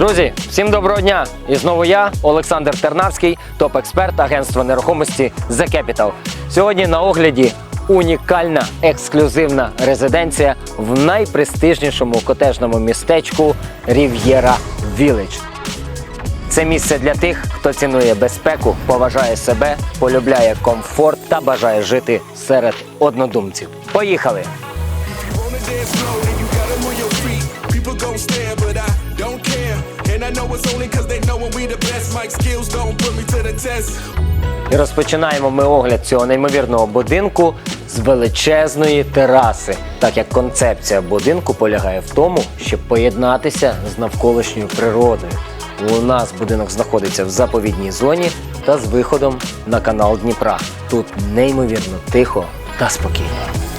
Друзі, всім доброго дня! І знову я, Олександр Тернавський, топ-експерт агентства нерухомості The Capital. Сьогодні на огляді унікальна ексклюзивна резиденція в найпрестижнішому котежному містечку Рів'єра Village. Це місце для тих, хто цінує безпеку, поважає себе, полюбляє комфорт та бажає жити серед однодумців. Поїхали! Stare, but I don't care. And I know it's only cause they know we the best. Mike skills don't put me to the test. І розпочинаємо ми огляд цього неймовірного будинку з величезної тераси, так як концепція будинку полягає в тому, щоб поєднатися з навколишньою природою. У нас будинок знаходиться в заповідній зоні та з виходом на канал Дніпра. Тут неймовірно тихо та спокійно.